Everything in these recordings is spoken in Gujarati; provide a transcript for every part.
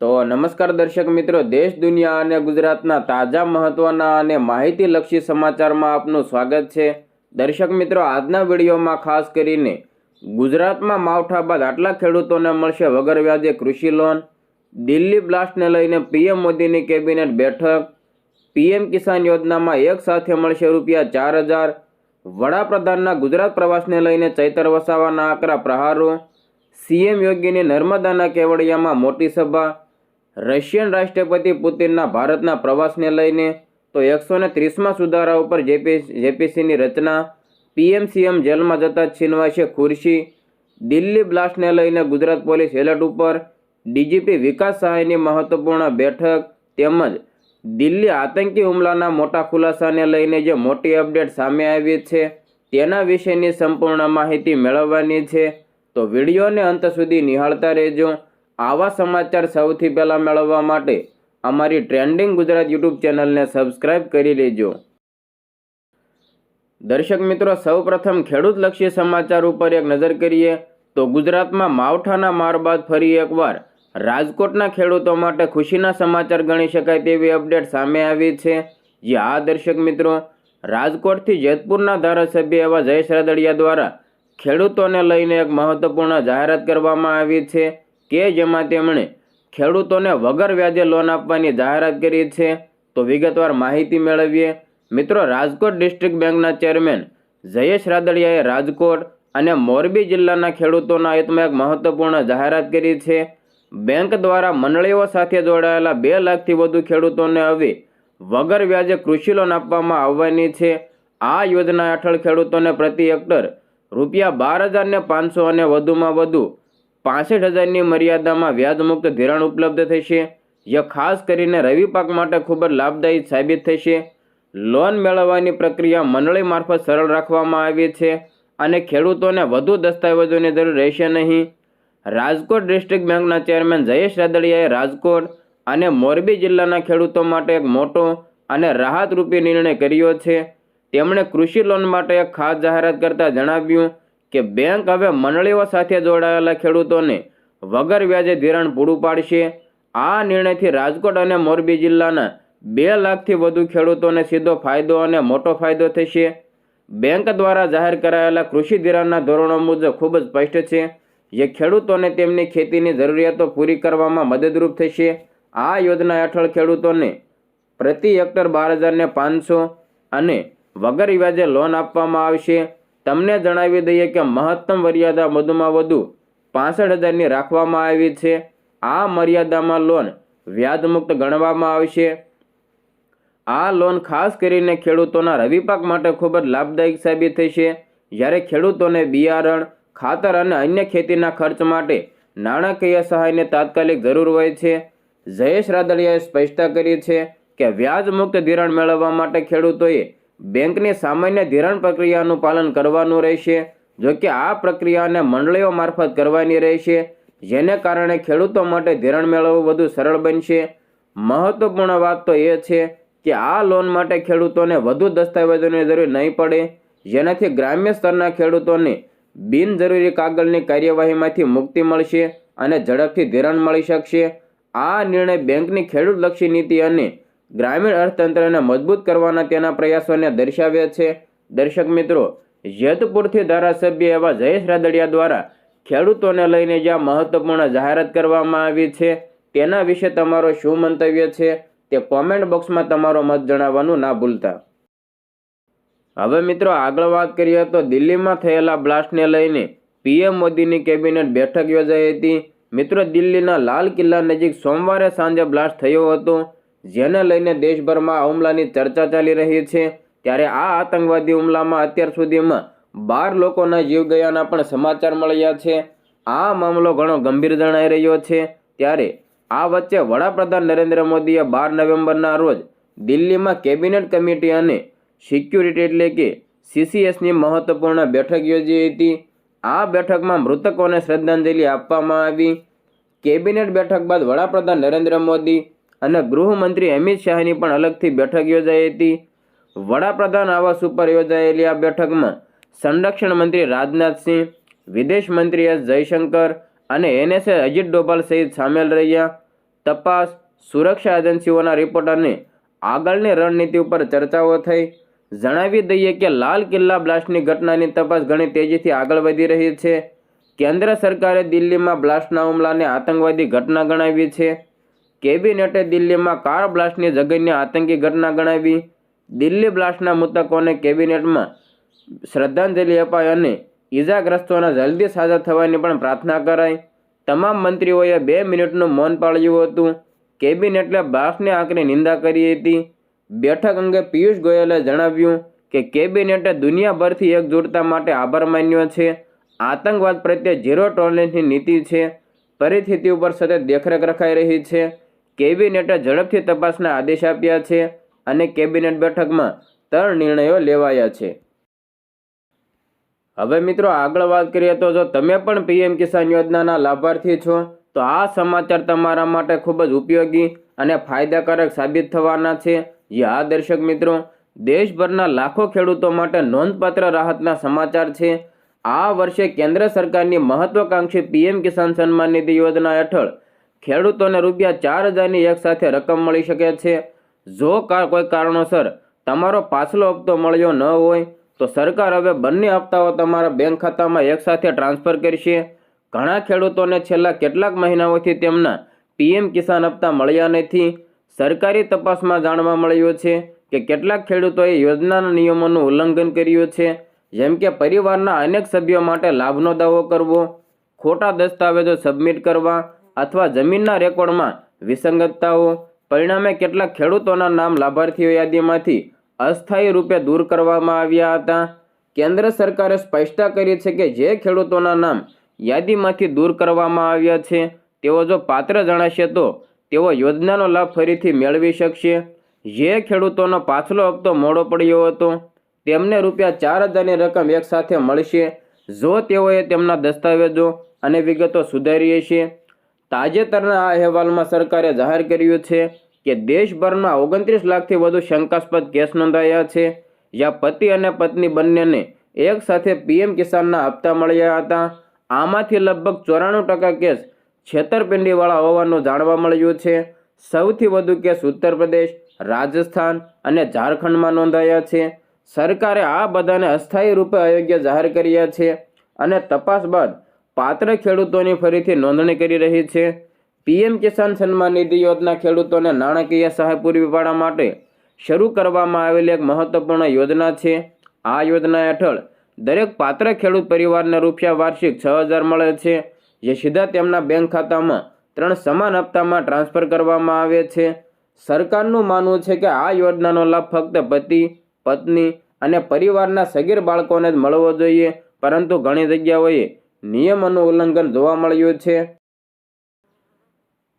તો નમસ્કાર દર્શક મિત્રો, દેશ, દુનિયા અને ગુજરાતના તાજા મહત્વના અને માહિતીલક્ષી સમાચારમાં આપનું સ્વાગત છે. દર્શક મિત્રો, આજના વિડીયોમાં ખાસ કરીને ગુજરાતમાં માવઠા બાદ આટલા ખેડૂતોને મળશે વગર વ્યાજે કૃષિ લોન. દિલ્હી બ્લાસ્ટને લઈને પીએમ મોદીની કેબિનેટ બેઠક. પીએમ કિસાન યોજનામાં એક સાથે મળશે રૂપિયા ચાર હજાર. વડાપ્રધાનના ગુજરાત પ્રવાસને લઈને ચૈતર વસાવાના આકરા પ્રહારો. સીએમ યોગીની નર્મદાના કેવડિયામાં મોટી સભા. રશિયન રાષ્ટ્રપતિ પુતિનના ભારતના પ્રવાસને લઈને તો એકસો ને ત્રીસમાં સુધારા ઉપર જેપી જેપીસીની રચના, પીએમ સીએમ જેલમાં જતા છીનવાશે ખુરશી, દિલ્હી બ્લાસ્ટને લઈને ગુજરાત પોલીસ એલર્ટ ઉપર, ડીજીપી વિકાસ સહાયની મહત્વપૂર્ણ બેઠક તેમજ દિલ્હી આતંકી હુમલાના મોટા ખુલાસાને લઈને જે મોટી અપડેટ સામે આવી છે તેના વિશેની સંપૂર્ણ માહિતી મેળવવાની છે. તો વિડીયોને અંત સુધી નિહાળતા રહેજો. આવા સમાચાર સૌથી પહેલાં મેળવવા માટે અમારી ટ્રેન્ડિંગ ગુજરાત યુટ્યુબ ચેનલને સબસ્ક્રાઇબ કરી લેજો. દર્શક મિત્રો, સૌપ્રથમ ખેડૂતલક્ષી સમાચાર ઉપર એક નજર કરીએ તો ગુજરાતમાં માવઠાના માર બાદ ફરી એકવાર રાજકોટના ખેડૂતો માટે ખુશીના સમાચાર ગણી શકાય તેવી અપડેટ સામે આવી છે. જે આ દર્શક મિત્રો, રાજકોટથી જેતપુરના ધારાસભ્ય એવા જયેશ રાદડિયા દ્વારા ખેડૂતોને લઈને એક મહત્વપૂર્ણ જાહેરાત કરવામાં આવી છે. કે જેમાં તેમણે ખેડૂતોને વગર વ્યાજે લોન આપવાની જાહેરાત કરી છે, તો વિગતવાર માહિતી મેળવીએ. મિત્રો, રાજકોટ ડિસ્ટ્રિક્ટ બેંકના ચેરમેન જયેશ રાદડિયાએ રાજકોટ અને મોરબી જિલ્લાના ખેડૂતોના હિતમાં એક મહત્વપૂર્ણ જાહેરાત કરી છે. બેંક દ્વારા મંડળીઓ સાથે જોડાયેલા બે લાખથી વધુ ખેડૂતોને હવે વગર વ્યાજે કૃષિ લોન આપવામાં આવવાની છે. આ યોજના હેઠળ ખેડૂતોને પ્રતિ હેક્ટર રૂપિયા બાર હજારને પાંચસો અને વધુમાં વધુ પાસઠ હજારની મર્યાદામાં વ્યાજમુક્ત ધિરાણ ઉપલબ્ધ થશે. જે ખાસ કરીને રવિ પાક માટે ખૂબ જ લાભદાયી સાબિત થશે. લોન મેળવવાની પ્રક્રિયા મંડળી મારફત સરળ રાખવામાં આવી છે અને ખેડૂતોને વધુ દસ્તાવેજોની જરૂર રહેશે નહીં. રાજકોટ ડિસ્ટ્રિક્ટ બેંકના ચેરમેન જયેશ રાદડિયાએ રાજકોટ અને મોરબી જિલ્લાના ખેડૂતો માટે એક મોટો અને રાહતરૂપી નિર્ણય કર્યો છે. તેમણે કૃષિ લોન માટે એક ખાસ જાહેરાત કરતાં જણાવ્યું કે બેંક હવે મંડળીઓ સાથે જોડાયેલા ખેડૂતોને વગર વ્યાજે ધિરાણ પૂરું પાડશે. આ નિર્ણયથી રાજકોટ અને મોરબી જિલ્લાના બે લાખથી વધુ ખેડૂતોને સીધો ફાયદો અને મોટો ફાયદો થશે. બેંક દ્વારા જાહેર કરાયેલા કૃષિ ધિરાણના ધોરણો મુજબ ખૂબ જ સ્પષ્ટ છે જે ખેડૂતોને તેમની ખેતીની જરૂરિયાતો પૂરી કરવામાં મદદરૂપ થશે. આ યોજના હેઠળ ખેડૂતોને પ્રતિ હેક્ટર બાર હજારને પાંચસો અને વગર વ્યાજે લોન આપવામાં આવશે. તમને જણાવી દઈએ કે મહત્તમ મર્યાદા વધુમાં વધુ પાસઠ હજારની રાખવામાં આવી છે. આ મર્યાદામાં લોન વ્યાજમુક્ત ગણવામાં આવશે. આ લોન ખાસ કરીને ખેડૂતોના રવિ પાક માટે ખૂબ જ લાભદાયક સાબિત થશે. જ્યારે ખેડૂતોને બિયારણ, ખાતર અને અન્ય ખેતીના ખર્ચ માટે નાણાકીય સહાયની તાત્કાલિક જરૂર હોય છે. જયેશ રાદડિયાએ સ્પષ્ટતા કરી છે કે વ્યાજમુક્ત ધિરાણ મેળવવા માટે ખેડૂતોએ બેંકની સામાન્ય ધિરાણ પ્રક્રિયાનું પાલન કરવાનું રહેશે, જો કે આ પ્રક્રિયાને મંડળીઓ મારફત કરવાની રહેશે, જેને કારણે ખેડૂતો માટે ધિરાણ મેળવવું વધુ સરળ બનશે. મહત્વપૂર્ણ વાત તો એ છે કે આ લોન માટે ખેડૂતોને વધુ દસ્તાવેજોની જરૂર નહીં પડે, જેનાથી ગ્રામ્ય સ્તરના ખેડૂતોને બિનજરૂરી કાગળની કાર્યવાહીમાંથી મુક્તિ મળશે અને ઝડપથી ધિરાણ મળી શકશે. આ નિર્ણય બેંકની ખેડૂતલક્ષી નીતિ અને ગ્રામીણ અર્થતંત્રને મજબૂત કરવાના તેના પ્રયાસોને દર્શાવ્યા છે. દર્શક મિત્રો, જેતપુરથી ધારાસભ્ય એવા જયેશ રાદડિયા દ્વારા ખેડૂતોને લઈને જ્યાં મહત્વપૂર્ણ જાહેરાત કરવામાં આવી છે, તેના વિશે તમારો શું મંતવ્ય છે, તે કોમેન્ટ બોક્સમાં તમારો મત જણાવવાનું ના ભૂલતા. હવે મિત્રો, આગળ વાત કરીએ તો દિલ્હીમાં થયેલા બ્લાસ્ટને લઈને પીએમ મોદીની કેબિનેટ બેઠક યોજાઈ હતી. મિત્રો, દિલ્હીના લાલ કિલ્લા નજીક સોમવારે સાંજે બ્લાસ્ટ થયો હતો. જેને લઈને દેશભરમાં હુમલાની ચર્ચા ચાલી રહી છે, ત્યારે આ આતંકવાદી હુમલામાં અત્યાર સુધીમાં બાર લોકોના જીવ ગયાના પણ સમાચાર મળ્યા છે. આ મામલો ઘણો ગંભીર જણાઈ રહ્યો છે. ત્યારે આ વચ્ચે વડાપ્રધાન નરેન્દ્ર મોદીએ બાર નવેમ્બરના રોજ દિલ્હીમાં કેબિનેટ કમિટી અને સિક્યુરિટી એટલે કે સીસીએસની મહત્વપૂર્ણ બેઠક યોજી હતી. આ બેઠકમાં મૃતકોને શ્રદ્ધાંજલિ આપવામાં આવી. કેબિનેટ બેઠક બાદ વડાપ્રધાન નરેન્દ્ર મોદી અને ગૃહમંત્રી અમિત શાહની પણ અલગથી બેઠક યોજાઈ હતી. વડાપ્રધાન આવાસ ઉપર યોજાયેલી આ બેઠકમાં સંરક્ષણ મંત્રી રાજનાથસિંહ વિદેશ મંત્રી એસ જયશંકર અને એનએસએ અજીત ડોભાલ સહિત સામેલ રહ્યા. તપાસ, સુરક્ષા એજન્સીઓના રિપોર્ટરને આગળની રણનીતિ ઉપર ચર્ચાઓ થઈ. જણાવી દઈએ કે લાલ કિલ્લા બ્લાસ્ટની ઘટનાની તપાસ ઘણી તેજીથી આગળ વધી રહી છે. કેન્દ્ર સરકારે દિલ્હીમાં બ્લાસ્ટના હુમલાને આતંકવાદી ઘટના ગણાવી છે. કેબિનેટે દિલ્હીમાં કાર બ્લાસ્ટની જગન્ય આતંકી ઘટના ગણાવી. દિલ્હી બ્લાસ્ટના મૃતકોને કેબિનેટમાં શ્રદ્ધાંજલિ અપાઈ અને ઈજાગ્રસ્તોના જલ્દી સાજા થવાની પણ પ્રાર્થના કરાઈ. તમામ મંત્રીઓએ બે મિનિટનું મૌન પાળ્યું હતું. કેબિનેટે બ્લાસ્ટની આંકની નિંદા કરી હતી. બેઠક અંગે પિયુષ ગોયલે જણાવ્યું કે કેબિનેટે દુનિયાભરથી એકજૂટતા માટે આભાર માન્યો છે. આતંકવાદ પ્રત્યે ઝીરો ટોલરન્સની નીતિ છે. પરિસ્થિતિ ઉપર સતત દેખરેખ રખાઈ રહી છે. કેબિનેટે ઝડપથી તપાસના આદેશ આપ્યા છે અને કેબિનેટ બેઠકમાં ત્રણ નિર્ણયો લેવાયા છે. હવે મિત્રો આગળ વાત કરીએ તો જો તમે પણ પીએમ કિસાન યોજનાના લાભાર્થી છો, તો આ સમાચાર તમારા માટે ખૂબ જ ઉપયોગી અને ફાયદાકારક સાબિત થવાના છે. યા દર્શક મિત્રો, દેશભરના લાખો ખેડૂતો માટે નોંધપાત્ર રાહતના સમાચાર છે. આ વર્ષે કેન્દ્ર સરકારની મહત્વાકાંક્ષી પીએમ કિસાન સન્માન નિધિ યોજના હેઠળ ખેડૂતોને રૂપિયા ચાર હજારની એક સાથે રકમ મળી શકે છે. જો કોઈ કારણોસર તમારો પાછલો હપ્તો મળ્યો ન હોય, તો સરકાર હવે બંને હપ્તાઓ તમારા બેંક ખાતામાં એકસાથે ટ્રાન્સફર કરશે. ઘણા ખેડૂતોને છેલ્લા કેટલાક મહિનાઓથી તેમના પીએમ કિસાન હપ્તા મળ્યા નથી. સરકારી તપાસમાં જાણવા મળ્યું છે કે કેટલાક ખેડૂતોએ યોજનાના નિયમોનું ઉલ્લંઘન કર્યું છે, જેમ કે પરિવારના અનેક સભ્યો માટે લાભનો દાવો કરવો, ખોટા દસ્તાવેજો સબમિટ કરવા અથવા જમીનના રેકોર્ડમાં વિસંગતતાઓ, પરિણામે કેટલાક ખેડૂતોના નામ લાભાર્થીઓ યાદીમાંથી અસ્થાયી રૂપે દૂર કરવામાં આવ્યા હતા. કેન્દ્ર સરકારે સ્પષ્ટતા કરી છે કે જે ખેડૂતોના નામ યાદીમાંથી દૂર કરવામાં આવ્યા છે, તેઓ જો પાત્ર જણાશે તો તેઓ યોજનાનો લાભ ફરીથી મેળવી શકશે. જે ખેડૂતોનો પાછલો હપ્તો મોડો પડ્યો હતો, તેમને રૂપિયા ચાર હજારની રકમ એકસાથે મળશે. જો તેઓએ તેમના દસ્તાવેજો અને વિગતો સુધારી હશે તાજેતરના આ અહેવાલમાં સરકારે જાહેર કર્યું છે કે દેશભરમાં ઓગણત્રીસ લાખથી વધુ શંકાસ્પદ કેસ નોંધાયા છે, જ્યાં પતિ અને પત્ની બંનેને એક સાથે પીએમ કિસાનના હપ્તા મળ્યા હતા. આમાંથી લગભગ ચોરાણું ટકા કેસ છેતરપિંડીવાળા હોવાનું જાણવા મળ્યું છે. સૌથી વધુ કેસ ઉત્તર પ્રદેશ, રાજસ્થાન અને ઝારખંડમાં નોંધાયા છે. સરકારે આ બધાને અસ્થાયી રૂપે અયોગ્ય જાહેર કર્યા છે અને તપાસ બાદ પાત્ર ખેડૂતોની ફરીથી નોંધણી કરી રહી છે. પીએમ કિસાન સન્માન નિધિ યોજના ખેડૂતોને નાણાકીય સહાય પૂરી પાડવા માટે શરૂ કરવામાં આવેલી એક મહત્વપૂર્ણ યોજના છે. આ યોજના હેઠળ દરેક પાત્ર ખેડૂત પરિવારને રૂપિયા વાર્ષિક છ હજાર મળે છે, જે સીધા તેમના બેંક ખાતામાં ત્રણ સમાન હપ્તામાં ટ્રાન્સફર કરવામાં આવે છે. સરકારનું માનવું છે કે આ યોજનાનો લાભ ફક્ત પતિ, પત્ની અને પરિવારના સગીર બાળકોને જ મળવો જોઈએ, પરંતુ ઘણી જગ્યાઓએ નિયમોનું ઉલ્લંઘન જોવા મળ્યું છે.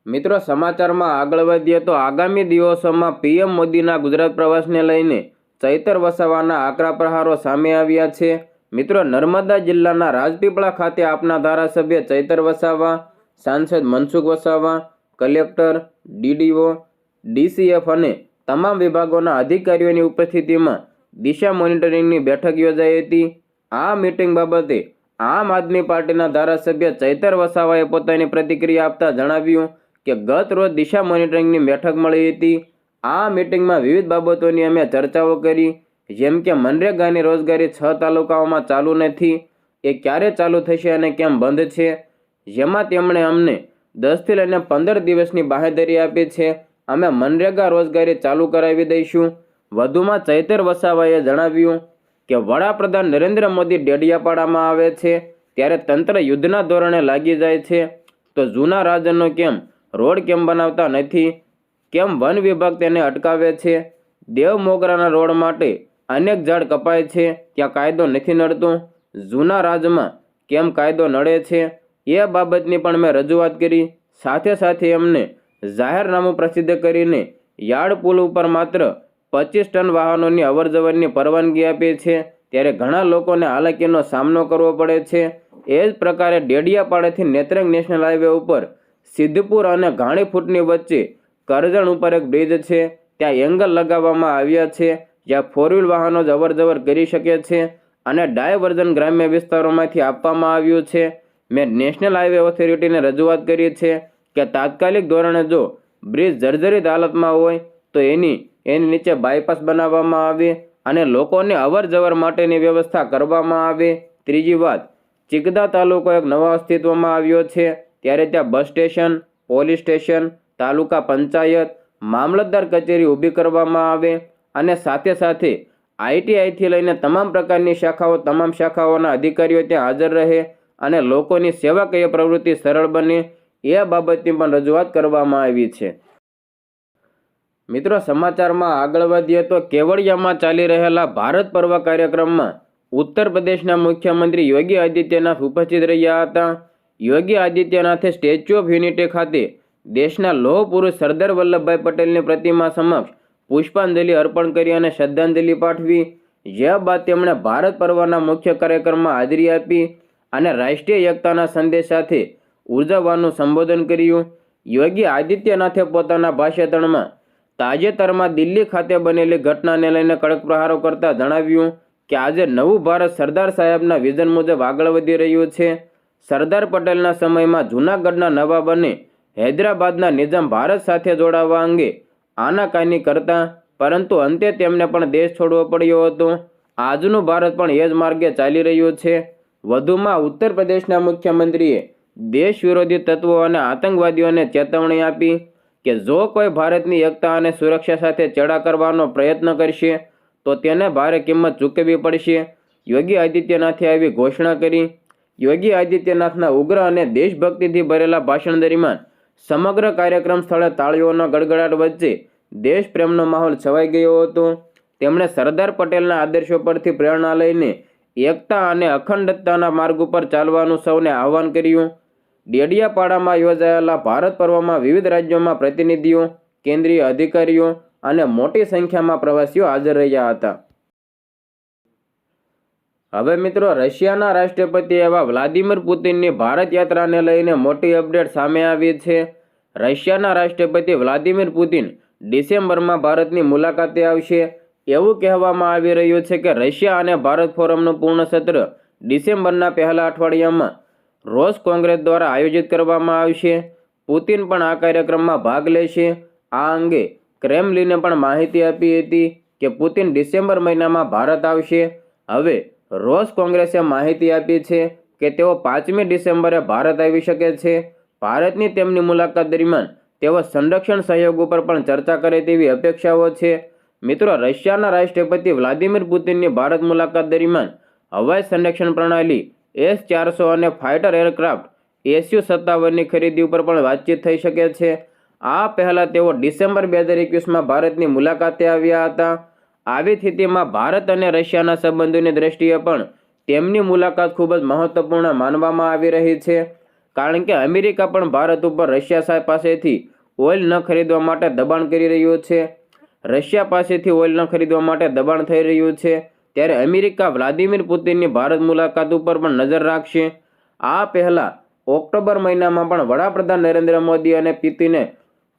મિત્રો, સમાચારમાં આગળ વધીએ તો આગામી દિવસોમાં પીએમ મોદીના ગુજરાત પ્રવાસને લઈને ચૈતર વસાવાના આકરા પ્રહારો સામે આવ્યા છે. મિત્રો, નર્મદા જિલ્લાના રાજપીપળા ખાતે આપના ધારાસભ્ય ચૈતર વસાવા, સાંસદ Mansukh Vasava, collector, DDO, DCF અને તમામ વિભાગોના અધિકારીઓની ઉપસ્થિતિમાં દિશા મોનિટરિંગની બેઠક યોજાઈ હતી. આ મીટિંગ બાબતે આમ આદમી પાર્ટીના ધારાસભ્ય ચૈતર વસાવાએ પોતાની પ્રતિક્રિયા આપતા જણાવ્યું કે ગત રોજ દિશા મોનિટરિંગની બેઠક મળી હતી. આ મીટિંગમાં વિવિધ બાબતોની અમે ચર્ચાઓ કરી, જેમ કે મનરેગાની રોજગારી છ તાલુકાઓમાં ચાલુ નથી, એ ક્યારે ચાલુ થશે અને કેમ બંધ છે, જેમાં તેમણે અમને દસથી લઈને પંદર દિવસની બાહેધરી આપી છે. અમે મનરેગા રોજગારી ચાલુ કરાવી દઈશું. વધુમાં ચૈતર વસાવાએ જણાવ્યું કે વડાપ્રધાન નરેન્દ્ર મોદી ડેડિયાપાડામાં આવે છે, ત્યારે તંત્ર યુદ્ધના ધોરણે લાગી જાય છે. તો જૂના રાજનો કેમ? રોડ કેમ બનાવતા નથી? કેમ વન વિભાગ તેને અટકાવે છે? દેવ મોગરાના રોડ માટે અનેક ઝાડ કપાય છે, ત્યાં કાયદો નથી નડતો. જૂના રાજમાં કેમ કાયદો નડે છે? એ બાબતની પણ મેં રજૂઆત કરી. સાથે સાથે એમને જાહેરનામું પ્રસિદ્ધ કરીને યાર્ડ પુલ ઉપર માત્ર પચીસ ટન વાહનોની અવરજવરની પરવાનગી આપી છે. ત્યારે ઘણા લોકોને હાલાકીનો સામનો કરવો પડે છે. એ જ પ્રકારે ડેડિયાપાડાથી નેત્રંગ નેશનલ હાઈવે ઉપર સિદ્ધપુર અને ઘાણીફૂટની વચ્ચે કરજણ ઉપર એક બ્રિજ છે. ત્યાં એંગલ લગાવવામાં આવ્યા છે. જ્યાં ફોર વ્હીલ વાહનો જ અવરજવર કરી શકે છે અને ડાયવર્ઝન ગ્રામ્ય વિસ્તારોમાંથી આપવામાં આવ્યું છે. મેં નેશનલ હાઈવે ઓથોરિટીને રજૂઆત કરી છે કે તાત્કાલિક ધોરણે જો બ્રિજ જર્જરિત હાલતમાં હોય તો એની એની નીચે બાયપાસ બનાવવામાં આવે અને લોકોને અવર જવર માટેની વ્યવસ્થા કરવામાં આવે. ત્રીજી વાત, ચિકદા તાલુકો એક નવા અસ્તિત્વમાં આવ્યો છે. ત્યારે ત્યાં bus station, police station, taluka panchayat, મામલતદાર કચેરી ઊભી કરવામાં આવે અને સાથે સાથે આઈટીઆઈથી લઈને તમામ પ્રકારની શાખાઓ, તમામ શાખાઓના અધિકારીઓ ત્યાં હાજર રહે અને લોકોની સેવાકીય પ્રવૃત્તિ સરળ બને. એ બાબતની પણ રજૂઆત કરવામાં આવી છે. મિત્રો, સમાચારમાં આગળ વધીએ તો કેવડિયામાં ચાલી રહેલા ભારત પર્વ કાર્યક્રમમાં ઉત્તર પ્રદેશના મુખ્યમંત્રી યોગી આદિત્યનાથ ઉપસ્થિત રહ્યા હતા. યોગી આદિત્યનાથે સ્ટેચ્યુ ઓફ યુનિટી ખાતે દેશના લોહ પુરુષ સરદાર વલ્લભભાઈ પટેલની પ્રતિમા સમક્ષ પુષ્પાંજલિ અર્પણ કરી અને શ્રદ્ધાંજલિ પાઠવી. જે બાદ તેમણે ભારત પર્વના મુખ્ય કાર્યક્રમમાં હાજરી આપી અને રાષ્ટ્રીય એકતાના સંદેશ સાથે ઉર્જાવાનું સંબોધન કર્યું. યોગી આદિત્યનાથે પોતાના ભાષાંતરમાં તાજેતરમાં દિલ્હી ખાતે બનેલી ઘટનાને લઈને કડક પ્રહારો કરતા જણાવ્યું કે આજે નવું ભારત સરદાર સાહેબના વિઝન મુજબ આગળ વધી રહ્યું છે. સરદાર પટેલના સમયમાં જૂનાગઢના નવાબ અને હૈદરાબાદના નિઝામ ભારત સાથે જોડાવા અંગે આનાકાની કરતા, પરંતુ અંતે તેમને પણ દેશ છોડવો પડ્યો હતો. આજનું ભારત પણ એ જ માર્ગે ચાલી રહ્યું છે. વધુમાં ઉત્તર પ્રદેશના મુખ્યમંત્રીએ દેશ વિરોધી તત્વો અને આતંકવાદીઓને ચેતવણી આપી કે જો કોઈ ભારતની એકતા અને સુરક્ષા સાથે ચેડા કરવાનો પ્રયત્ન કરશે, તો તેને ભારે કિંમત ચૂકવવી પડશે. યોગી આદિત્યનાથે આવી ઘોષણા કરી. યોગી આદિત્યનાથના ઉગ્ર અને દેશભક્તિથી ભરેલા ભાષણ દરમિયાન સમગ્ર કાર્યક્રમ સ્થળે તાળીઓના ગડગડાટ વચ્ચે દેશપ્રેમનો માહોલ છવાઈ ગયો હતો. તેમણે સરદાર પટેલના આદર્શો પરથી પ્રેરણા લઈને એકતા અને અખંડતાના માર્ગ ઉપર ચાલવાનું સૌને આહવાન કર્યું. ડેડિયાપાડામાં યોજાયેલા ભારત પર્વમાં વિવિધ રાજ્યોમાં પ્રતિનિધિઓ, કેન્દ્રીય અધિકારીઓ અને મોટી સંખ્યામાં પ્રવાસીઓ હાજર રહ્યા હતા. હવે મિત્રો, રશિયાના રાષ્ટ્રપતિ એવા વ્લાદિમીર પુતિનની ભારત યાત્રાને લઈને મોટી અપડેટ સામે આવી છે. રશિયાના રાષ્ટ્રપતિ વ્લાદિમીર પુતિન ડિસેમ્બરમાં ભારતની મુલાકાતે આવશે. એવું કહેવામાં આવી રહ્યું છે કે રશિયા અને ભારત ફોરમનું પૂર્ણ સત્ર ડિસેમ્બરના પહેલા અઠવાડિયામાં રોસ કોંગ્રેસ દ્વારા આયોજિત કરવામાં આવશે. પુતિન પણ આ કાર્યક્રમમાં ભાગ લેશે. આ અંગે ક્રેમલિને પણ માહિતી આપી હતી કે પુતિન ડિસેમ્બર મહિનામાં ભારત આવશે. હવે રોસ કોંગ્રેસે માહિતી આપી છે કે તેઓ પાંચમી ડિસેમ્બરે ભારત આવી શકે છે. ભારતની તેમની મુલાકાત દરમિયાન તેઓ સંરક્ષણ સહયોગ ઉપર પણ ચર્ચા કરે તેવી અપેક્ષાઓ છે. મિત્રો, રશિયાના રાષ્ટ્રપતિ વ્લાદિમીર પુતિનની ભારત મુલાકાત દરમિયાન હવાઈ સંરક્ષણ પ્રણાલી એસ ચારસો અને ફાઇટર એરક્રાફ્ટ એસયુ સત્તાવનની ખરીદી ઉપર પણ વાતચીત થઈ શકે છે. આ પહેલાં તેઓ ડિસેમ્બર બે હજાર એકવીસમાં ભારતની મુલાકાતે આવ્યા હતા. આવી સ્થિતિમાં ભારત અને રશિયાના સંબંધોની દ્રષ્ટિએ પણ તેમની મુલાકાત ખૂબ જ મહત્વપૂર્ણ માનવામાં આવી રહી છે. કારણ કે અમેરિકા પણ ભારત ઉપર રશિયા પાસેથી ઓઇલ ન ખરીદવા માટે દબાણ કરી રહ્યું છે. રશિયા પાસેથી ઓઇલ ન ખરીદવા માટે દબાણ થઈ રહ્યું છે. ત્યારે અમેરિકા વ્લાદિમીર પુતિનની ભારત મુલાકાત ઉપર પણ નજર રાખશે. આ પહેલાં ઓક્ટોબર મહિનામાં પણ વડાપ્રધાન નરેન્દ્ર મોદી અને પિતિને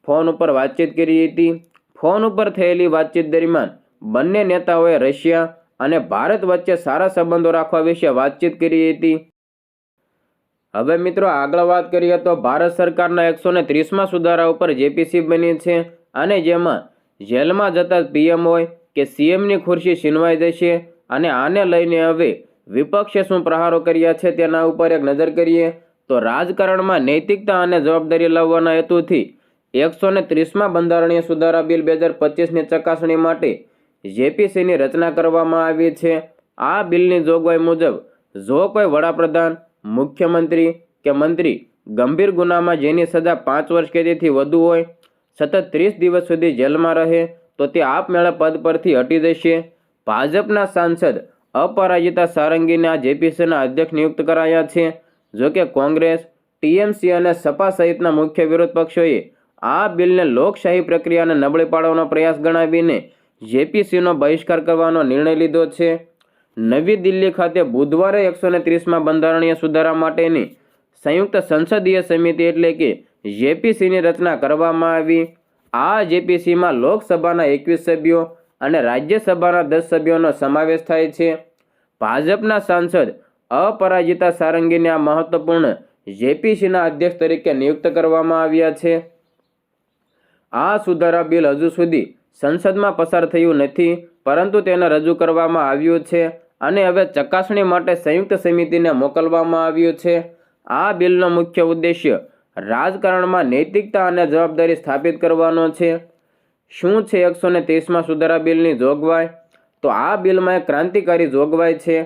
ફોન ઉપર વાતચીત કરી હતી. ફોન ઉપર થયેલી વાતચીત દરમિયાન બંને નેતાઓએ રશિયા અને ભારત વચ્ચે સારા સંબંધો રાખવા વિશે વાતચીત કરી હતી. હવે મિત્રો આગળ વાત કરીએ તો ભારત સરકારના એકસો ને ત્રીસમાં સુધારા ઉપર જેપીસી બની છે અને જેમાં જેલમાં જતા પીએમ હોય કે સીએમની ખુરશી છીનવાઈ જશે અને આને લઈને હવે વિપક્ષે શું પ્રહારો કર્યા છે તેના ઉપર એક નજર કરીએ તો રાજકારણમાં નૈતિકતા અને જવાબદારી લાવવાના હેતુથી એકસો ને ત્રીસમાં બંધારણીય સુધારા બિલ બે હજાર પચીસની ચકાસણી માટે જેપીસીની રચના કરવામાં આવી છે. આ બિલની જોગવાઈ મુજબ જો કોઈ વડાપ્રધાન, મુખ્યમંત્રી કે મંત્રી ગંભીર ગુનામાં જેની સજા પાંચ વર્ષ કે તેથી વધુ હોય, સતત ત્રીસ દિવસ સુધી જેલમાં રહે તો તે આપમેળે પદ પરથી હટી જશે. ભાજપના સાંસદ અપરાજિતા સારંગીને જેપીસીના અધ્યક્ષ નિયુક્ત કરાયા છે. જોકે કોંગ્રેસ, ટીએમસી અને સપા સહિતના મુખ્ય વિરોધ પક્ષોએ આ બિલને લોકશાહી પ્રક્રિયાને નબળી પાડવાનો પ્રયાસ ગણાવીને જેપીસીનો બહિષ્કાર કરવાનો નિર્ણય લીધો છે. નવી દિલ્હી ખાતે બુધવારે એકસો ને ત્રીસમાં બંધારણીય સુધારા માટેની સંયુક્ત સંસદીય સમિતિ એટલે કે જેપીસીની રચના કરવામાં આવી. આ જેપીસીમાં લોકસભાના એકવીસ સભ્યો અને રાજ્યસભાના દસ સભ્યોનો સમાવેશ થાય છે. ભાજપના સાંસદ અપરાજિતા સારંગીને આ મહત્વપૂર્ણ જેપીસીના અધ્યક્ષ તરીકે નિયુક્ત કરવામાં આવ્યા છે. આ સુધારા બિલ હજુ સુધી સંસદમાં પસાર થયું નથી, પરંતુ તેને રજૂ કરવામાં આવ્યું છે અને હવે ચકાસણી માટે સંયુક્ત સમિતિને મોકલવામાં આવ્યું છે. આ બિલનો મુખ્ય ઉદ્દેશ્ય રાજકારણમાં નૈતિકતા અને જવાબદારી સ્થાપિત કરવાનો છે. શું છે એકસો ને ત્રીસમાં સુધારા બિલની જોગવાઈ? તો આ બિલમાં એક ક્રાંતિકારી જોગવાઈ છે.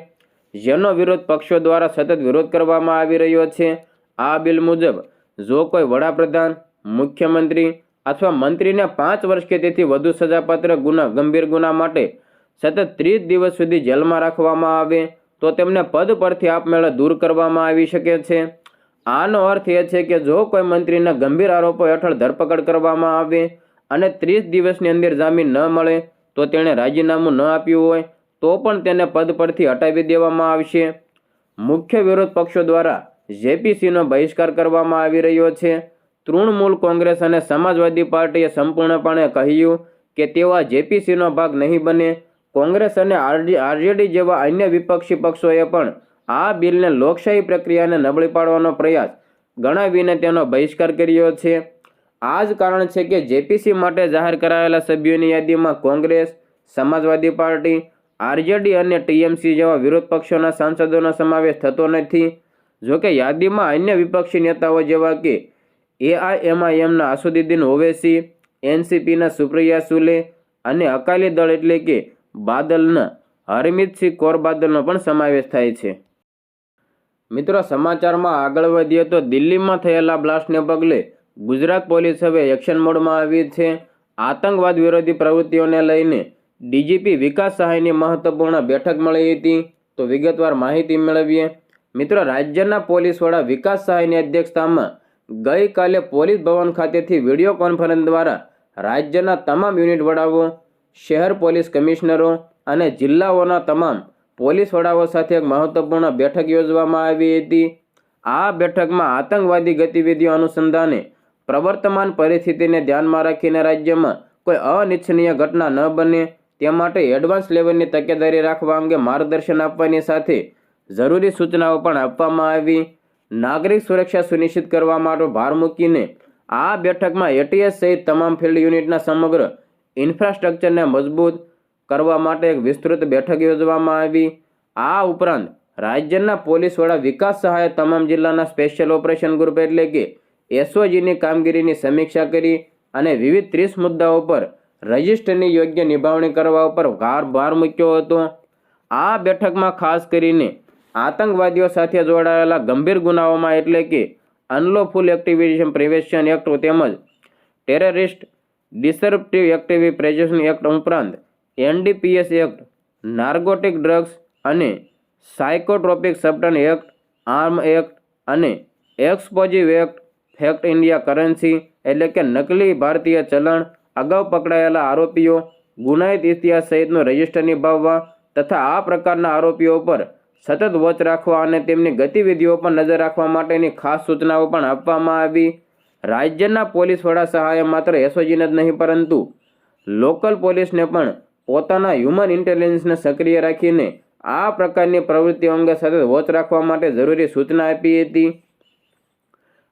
જેનો વિરોધ પક્ષો દ્વારા સતત વિરોધ કરવામાં આવી રહ્યો છે. આ બિલ મુજબ, જો કોઈ વડાપ્રધાન, મુખ્યમંત્રી અથવા મંત્રીને પાંચ વર્ષ કે તેથી વધુ સજાપાત્ર ગુના, ગંભીર ગુના માટે સતત ત્રીસ દિવસ સુધી જેલમાં રાખવામાં આવે, તો તેમને પદ પરથી આપમેળે દૂર કરવામાં આવી શકે છે. આનો અર્થ એ છે કે જો કોઈ મંત્રીના ગંભીર આરોપો હેઠળ ધરપકડ કરવામાં આવે અને ત્રીસ દિવસની અંદર જામીન ન મળે, તો તેણે રાજીનામું ન આપ્યું હોય, તો પણ તેને પદ પરથી હટાવી દેવામાં આવશે. મુખ્ય વિરોધ પક્ષો દ્વારા જેપીસીનો બહિષ્કાર કરવામાં આવી રહ્યો છે. તૃણમૂલ કોંગ્રેસ અને સમાજવાદી પાર્ટીએ સંપૂર્ણપણે કહ્યું કે તેઓ આ જેપીસીનો ભાગ નહીં બને. કોંગ્રેસ અને આરજી આરજેડી જેવા અન્ય વિપક્ષી પક્ષોએ પણ આ બિલને લોકશાહી પ્રક્રિયાને નબળી પાડવાનો પ્રયાસ ગણાવીને તેનો બહિષ્કાર કર્યો છે. આ જ કારણ છે કે જેપીસી માટે જાહેર કરાયેલા સભ્યોની યાદીમાં કોંગ્રેસ, સમાજવાદી પાર્ટી, આરજેડી અને ટીએમસી જેવા વિરોધ પક્ષોના સાંસદોનો સમાવેશ થતો નથી. જોકે યાદીમાં અન્ય વિપક્ષી નેતાઓ જેવા કે એઆઈએમઆઈએમના અસુદુદ્દીન ઓવેસી, એનસીપીના સુપ્રિયા સુલે અને અકાલી દળ એટલે કે બાદલના હરમિતસિંહ કૌર બાદલનો પણ સમાવેશ થાય છે. મિત્રો, સમાચારમાં આગળ વધીએ તો દિલ્હીમાં થયેલા બ્લાસ્ટને પગલે ગુજરાત પોલીસ હવે એક્શન મોડમાં આવી છે. આતંકવાદ વિરોધી પ્રવૃત્તિઓને લઈને ડીજીપી વિકાસ સહાયની મહત્વપૂર્ણ બેઠક મળી હતી. તો વિગતવાર માહિતી મેળવીએ. મિત્રો, રાજ્યના પોલીસ વડા વિકાસ સહાયની અધ્યક્ષતામાં ગઈકાલે પોલીસ ભવન ખાતેથી વીડિયો કોન્ફરન્સ દ્વારા રાજ્યના તમામ યુનિટ વડાઓ, શહેર પોલીસ કમિશનરો અને જિલ્લાઓના તમામ પોલીસ વડાઓ સાથે એક મહત્વપૂર્ણ બેઠક યોજવામાં આવી હતી. આ બેઠકમાં આતંકવાદી ગતિવિધિઓ અનુસંધાને પ્રવર્તમાન પરિસ્થિતિને ધ્યાનમાં રાખીને રાજ્યમાં કોઈ અનિચ્છનીય ઘટના ન બને, તે માટે એડવાન્સ લેવલની તકેદારી રાખવા અંગે માર્ગદર્શન આપવાની સાથે જરૂરી સૂચનાઓ પણ આપવામાં આવી. નાગરિક સુરક્ષા સુનિશ્ચિત કરવા માટે ભાર મૂકીને આ બેઠકમાં એટીએસ સહિત તમામ ફિલ્ડ યુનિટના સમગ્ર ઇન્ફ્રાસ્ટ્રક્ચરને મજબૂત કરવા માટે એક વિસ્તૃત બેઠક યોજવામાં આવી. આ ઉપરાંત રાજ્યના પોલીસ વડા વિકાસ સહાયે તમામ જિલ્લાના સ્પેશિયલ ઓપરેશન ગ્રુપ એટલે કે એસઓજીની કામગીરીની સમીક્ષા કરી અને વિવિધ ત્રીસ મુદ્દાઓ પર રજિસ્ટરની યોગ્ય નિભાવણી કરવા ઉપર ભાર ભાર મૂક્યો હતો. આ બેઠકમાં ખાસ કરીને આતંકવાદીઓ સાથે જોડાયેલા ગંભીર ગુનાઓમાં એટલે કે અનલોફુલ એક્ટિવિટી પ્રિવેશન એક્ટ તેમજ terrorist disruptive activities prevention act ઉપરાંત એનડીપીએસ એક્ટ, નાર્કોટિક ડ્રગ્સ અને psychotropic substance act, arm act અને explosive act, fake India currency એટલે કે નકલી ભારતીય ચલણ અગાઉ પકડાયેલા આરોપીઓ ગુનાહિત ઇતિહાસ સહિતનું રજિસ્ટર નિભાવવા તથા આ પ્રકારના આરોપીઓ પર સતત વોચ રાખવા અને તેમની ગતિવિધિઓ પર નજર રાખવા માટેની ખાસ સૂચનાઓ પણ આપવામાં આવી. રાજ્યના પોલીસ વડા સહાય માત્ર એસઓજીને જ નહીં, પરંતુ લોકલ પોલીસને પણ પોતાના હ્યુમન ઇન્ટેલિજન્સને સક્રિય રાખીને આ પ્રકારની પ્રવૃત્તિઓ અંગે સતત વોચ રાખવા માટે જરૂરી સૂચના આપી હતી.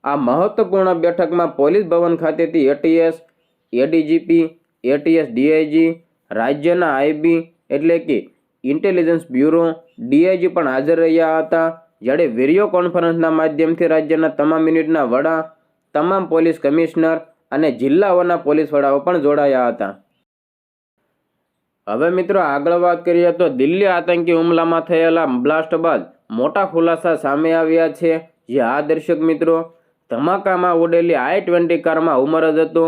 આ મહત્વપૂર્ણ બેઠકમાં પોલીસ ભવન ખાતેથી એટીએસ, એડીજીપી, એટીએસ ડીઆઈજી, રાજ્યના આઈબી એટલે કે ઇન્ટેલિજન્સ બ્યુરો, ડીઆઈજી પણ હાજર રહ્યા હતા. જ્યારે વીડિયો કોન્ફરન્સના માધ્યમથી રાજ્યના તમામ યુનિટના વડા, તમામ પોલીસ કમિશનર અને જિલ્લાઓના પોલીસ વડાઓ પણ જોડાયા હતા. હવે મિત્રો આગળ વાત કરીએ તો દિલ્હી આતંકી હુમલામાં થયેલા બ્લાસ્ટ બાદ મોટા ખુલાસા સામે આવ્યા છે. જે આ દર્શક મિત્રો ધમાકામાં ઉડેલી આઈ ટ્વેન્ટી કારમાં ઉમર જ હતો.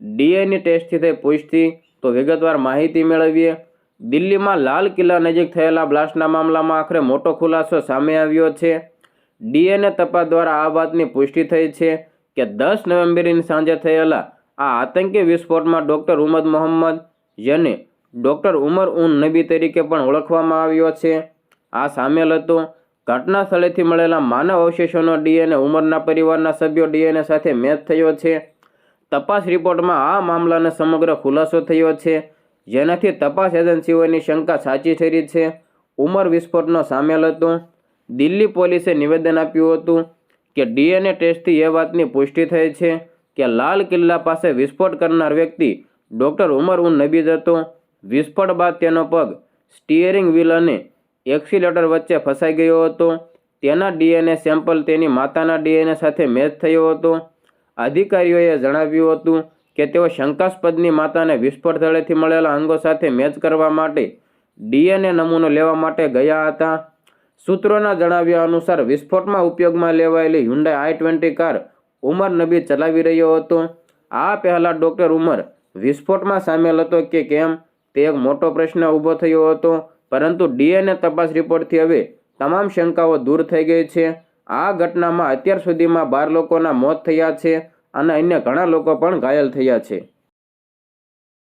ડીએનએ ટેસ્ટથી થઈ પુષ્ટિ તો વિગતવાર માહિતી મેળવીએ. દિલ્હીમાં લાલ કિલ્લા નજીક થયેલા બ્લાસ્ટના મામલામાં આખરે મોટો ખુલાસો સામે આવ્યો છે. ડીએનએ તપાસ દ્વારા આ વાતની પુષ્ટિ થઈ છે કે દસ નવેમ્બરની સાંજે થયેલા આ આતંકી વિસ્ફોટમાં ડૉક્ટર ઉમદ મોહમ્મદ, જેને ડૉક્ટર ઉમર ઉન નબી તરીકે પણ ઓળખવામાં આવ્યો છે. આ સામેલ હતો. ઘટના સ્થળેથી મળેલા માનવ અવશેષોનો ડીએનએ ઉમરના પરિવારના સભ્યો ડીએનએ સાથે મેચ થયો છે. તપાસ રિપોર્ટમાં આ મામલાનો સમગ્ર ખુલાસો થયો છે. જેનાથી તપાસ એજન્સીઓની શંકા સાચી ઠરી છે. ઉમર વિસ્ફોટનો સામેલ હતો. દિલ્હી પોલીસે નિવેદન આપ્યું હતું કે ડીએનએ ટેસ્ટથી એ વાતની પુષ્ટિ થઈ છે કે લાલ કિલ્લા પાસે વિસ્ફોટ કરનાર વ્યક્તિ ડૉક્ટર ઉમર ઉન નબીજ હતો. વિસ્ફોટ બાદ તેનો પગ સ્ટીયરિંગ વ્હીલ અને એક્સિલેટર વચ્ચે ફસાઈ ગયો હતો. તેના ડીએનએ સેમ્પલ તેની માતાના ડીએનએ સાથે મેચ થયો હતો. અધિકારીઓએ જણાવ્યું હતું કે તેઓ શંકાસ્પદની માતાને વિસ્ફોટ સ્થળેથી મળેલા અંગો સાથે મેચ કરવા માટે ડીએનએ નમૂનો લેવા માટે ગયા હતા. સૂત્રોના જણાવ્યા અનુસાર વિસ્ફોટમાં ઉપયોગમાં લેવાયેલી હ્યુન્ડાઈ આઈ ટ્વેન્ટી કાર ઉમર નબી ચલાવી રહ્યો હતો. આ પહેલાં ડૉક્ટર ઉમર વિસ્ફોટમાં સામેલ હતો કે કેમ? તે એક મોટો પ્રશ્ન ઊભો થયો હતો, પરંતુ ડીએનએ તપાસ રિપોર્ટથી હવે તમામ શંકાઓ દૂર થઈ ગઈ છે. આ ઘટનામાં અત્યાર સુધીમાં બાર લોકોના મોત થયા છે અને અન્ય ઘણા લોકો પણ ઘાયલ થયા છે.